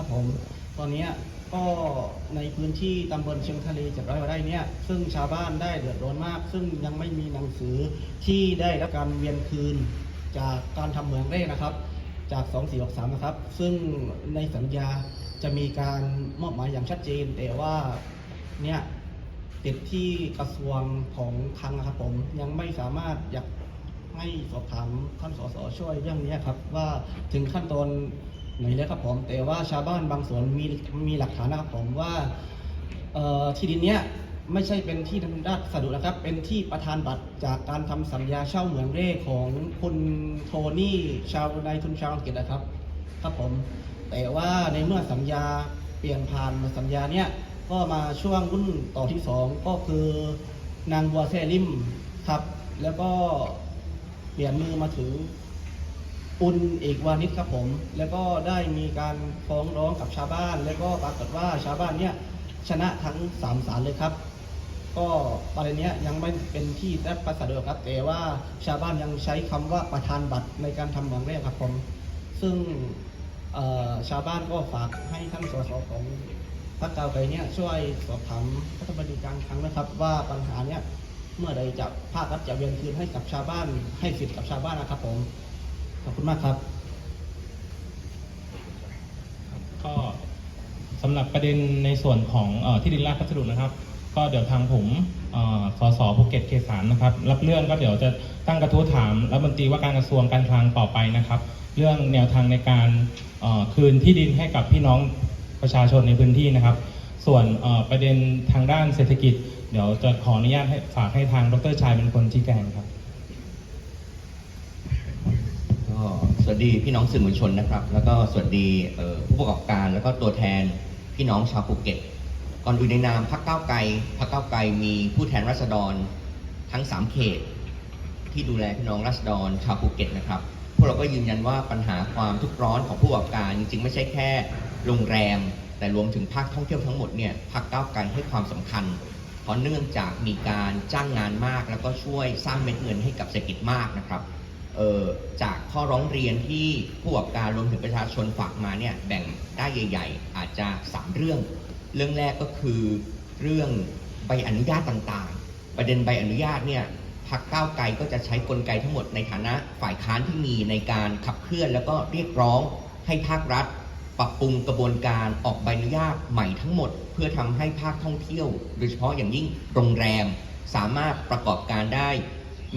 ครับผม ตอนนี้ก็ในพื้นที่ตำบลเชียงทะเลเจ็ดร้อยไร่เนี่ยซึ่งชาวบ้านได้เดือดร้อนมาก ซึ่งยังไม่มีหนังสือที่ได้รับการเวียนคืน จากการทำเหมืองเร่นะครับ จาก 2463 นะครับ ซึ่งในสัญญาจะมีการมอบหมายอย่างชัดเจน แต่ว่าเนี่ยติดที่กระทรวงของคลังนะครับผมยังไม่สามารถอยากให้สอบถามท่านสสช่วยเรื่องนี้ครับ ว่าถึงขั้นตอน ไหนแล้วครับผมแต่ว่าชาวบ้านบางส่วนมีมีหลักฐานนะครับผมว่าที่ดินเนี้ยไม่ใช่เป็นที่ราชสดุนะครับ เป็นที่ประธานบัตรจากการทำสัญญาเช่าเหมืองเร่ของคุณโทนี่ชาวนายทุนชาวอังกฤษนะครับ ครับผม แต่ว่าในเมื่อสัญญาเปลี่ยนผ่านมาสัญญาเนี้ยก็มาช่วงรุ่นต่อที่สองก็คือนางบัวแซ่ลิมครับ แล้วก็เปลี่ยนมือมาถึง อุนเอกวานิชครับผม แล้วก็ได้มีการฟ้องร้องกับชาวบ้าน แล้วก็ปรากฏว่าชาวบ้านเนี้ยชนะทั้งสามศาลเลยครับ ก็ประเด็นเนี้ยยังไม่เป็นที่ได้ประสาทเดียวครับ แต่ว่าชาวบ้านยังใช้คำว่าประธานบัตรในการทำเหมืองแรกครับผม ซึ่งชาวบ้านก็ฝากให้ท่านสสของพรรคก้าไกลเนี่ยช่วยสอบถามรัฐบาลกลางครั้งนะครับ ว่าปัญหาเนี้ยเมื่อใดจะภาครัฐจะเวียนคืนให้กับชาวบ้านให้สิทธิ์กับชาวบ้านนะครับผม ขอบคุณมากครับ ก็สำหรับประเด็นในส่วนของเออที่ดินราชพัสดุนะครับ ก็เดี๋ยวทางผมเอ่อสสภูเก็ตเขตสามนะครับ รับเรื่องก็เดี๋ยวจะตั้งกระทู้ถามรัฐมนตรีว่าการกระทรวงการคลังต่อไปนะครับ เรื่องแนวทางในการเอ่อคืนที่ดินให้กับพี่น้องประชาชนในพื้นที่นะครับ ส่วนเอ่อประเด็นทางด้านเศรษฐกิจ เดี๋ยวจะขออนุญาตให้ฝากให้ทางดรชัยเป็นคนชี้แจงครับ ก็ส วัสดีพี่น้องสื่อมวลชนนะครับ แล้วก็สวัสดีผู้ประกอบการแล้วก็ตัวแทนพี่น้องชาวภูเก็ต ก่อนอื่นในนามพักเก้าไกลพักเก้าไกลมีผู้แทนราษฎรทั้ง 3 เขต ที่ดูแลพี่น้องราษฎรชาวภูเก็ตนะครับพวกเราก็ยืนยันว่าปัญหาความทุกข์ร้อนของผู้ประกอบการ จริงๆ ไม่ใช่แค่โรงแรม แต่รวมถึงภาคท่องเที่ยวทั้งหมดเนี่ยพักเก้าไกลให้ความสำคัญ เพราะเนื่องจากมีการจ้างงานมาก แล้วก็ช่วยสร้างเม็ดเงินให้กับเศรษฐกิจมากนะครับ จากข้อร้องเรียนที่ผู้ประกอบการรวมถึงประชาชนฝากมาเนี่ยแบ่งได้ใหญ่ ๆ อาจจะ 3 เรื่อง เรื่องแรกก็คือเรื่องใบอนุญาตต่างๆ ประเด็นใบอนุญาตเนี่ยพักก้าวไกลก็จะใช้กลไกทั้งหมดในฐานะฝ่ายค้านที่มีในการขับเคลื่อน แล้วก็เรียกร้องให้ภาครัฐ ปรับปรุงกระบวนการออกใบอนุญาตใหม่ทั้งหมด เพื่อทำให้ภาคท่องเที่ยว โดยเฉพาะอย่างยิ่งโรงแรม สามารถประกอบการได้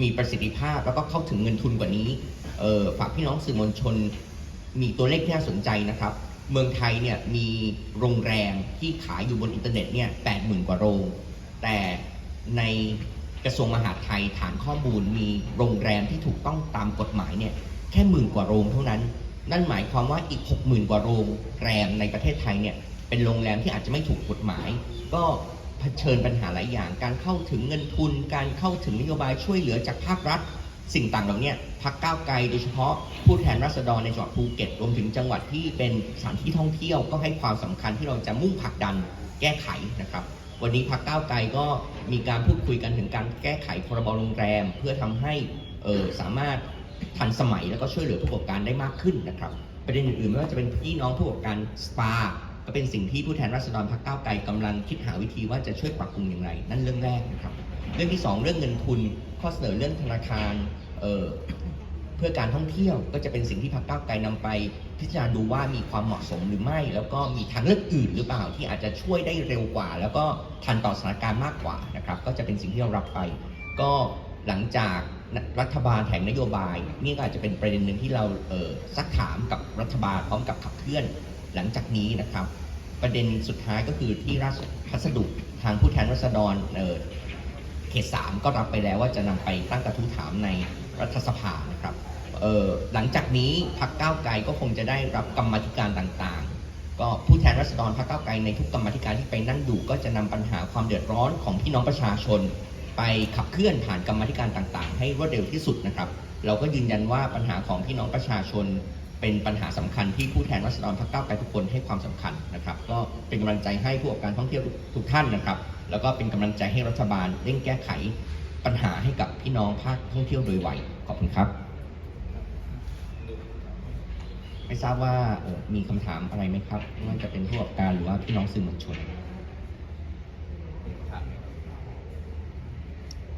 มีประสิทธิภาพแล้วก็เข้าถึงเงินทุนกว่านี้ฝากพี่น้องสื่อมวลชน มีตัวเลขที่น่าสนใจนะครับ เมืองไทยเนี่ยมีโรงแรมที่ขายอยู่บนอินเทอร์เน็ตเนี่ยแปดหมื่นกว่าโรง แต่ในกระทรวงมหาดไทยฐานข้อมูลมีโรงแรมที่ถูกต้องตามกฎหมายเนี่ยแค่หมื่นกว่าโรงเท่านั้น นั่นหมายความว่าอีก 60,000 กว่าโรงแรมในประเทศไทยเนี่ยเป็นโรงแรมที่อาจจะไม่ถูกกฎหมาย ก็ ชิญปัญหาหลายอย่าง การเข้าถึงเงินทุน การเข้าถึงนโยบายช่วยเหลือจากภาครัฐ สิ่งต่างเหล่าเนี้พักก้าวไกลโดยเฉพาะผู้แทนราษฎรในจังหวัดภูเก็ตรวมถึงจังหวัดที่เป็นสถานที่ท่องเที่ยวก็ให้ความสำคัญที่เราจะมุ่งผลักดันแก้ไขนะครับ วันนี้พักก้าวไกลก็มีการพูดคุยกันถึงการแก้ไขพรบโรงแรม เพื่อทำให้เออสามารถทันสมัยแล้วก็ช่วยเหลือผู้ประกอบการได้มากขึ้นนะครับประเด็นอื่นๆไม่ว่าจะเป็นพี่น้องผู้ประกอบการสปา ก็เป็นสิ่งที่ผู้แทนราษฎรพรรคก้าวไกลกำลังคิดหาวิธีว่าจะช่วยปรับปรุงอย่างไร นั่นเรื่องแรกนะครับ เรื่องที่สองเรื่องเงินทุน ข้อเสนอเรื่องธนาคารเออเพื่อการท่องเที่ยวก็จะเป็นสิ่งที่พรรคก้าวไกลนำไป พิจารณาดูว่ามีความเหมาะสมหรือไม่ แล้วก็มีทางเลือกอื่นหรือเปล่าที่อาจจะช่วยได้เร็วกว่า แล้วก็ทันต่อสถานการณ์มากกว่านะครับ ก็จะเป็นสิ่งที่เรารับไป ก็หลังจากรัฐบาลแถลงนโยบาย นี่ก็อาจจะเป็นประเด็นหนึ่งที่เราเออซักถามกับรัฐบาลพร้อมกับขับเคลื่อน หลังจากนี้นะครับ ประเด็นสุดท้ายก็คือที่ราชพัสดุทางผู้แทนรัษฎรเออเขตสามก็รับไปแล้วว่าจะนำไปตั้งกระทู้ถามในรัฐสภานะครับเออหลังจากนี้พักก้าวไกลก็คงจะได้รับกรรมธิการต่างๆ ก็ผู้แทนรัษฎรพรรคก้าวไกลในทุกกรรมธิการที่ไปนั่งดูก็จะนำปัญหาความเดือดร้อนของพี่น้องประชาชน ไปขับเคลื่อนผ่านกรรมธิการต่างๆ ให้รวดเร็วที่สุดนะครับ เราก็ยืนยันว่าปัญหาของพี่น้องประชาชน เป็นปัญหาสำคัญที่ผู้แทนรัษฎรพรรคก้าไกลทุกคนให้ความสำคัญนะครับ ก็เป็นกำลังใจให้ผู้ประกอบการท่องเที่ยวทุกท่านนะครับ แล้วก็เป็นกำลังใจให้รัฐบาลเร่งแก้ไขปัญหาให้กับพี่น้องภาคท่องเที่ยวโดยไวขอบคุณครับ ไม่ทราบว่ามีคำถามอะไรไหมครับไม่ว่าจะเป็นผู้ประกอบการหรือว่าพี่น้องสื่อมวลชน ครับ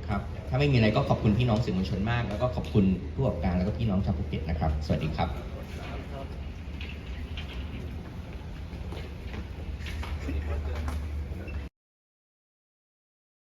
ครับ ถ้าไม่มีอะไรก็ขอบคุณพี่น้องสื่อมวลชนมาก แล้วก็ขอบคุณผู้ประกอบการแล้วก็พี่น้องชาวภูเก็ตนะครับ สวัสดีครับ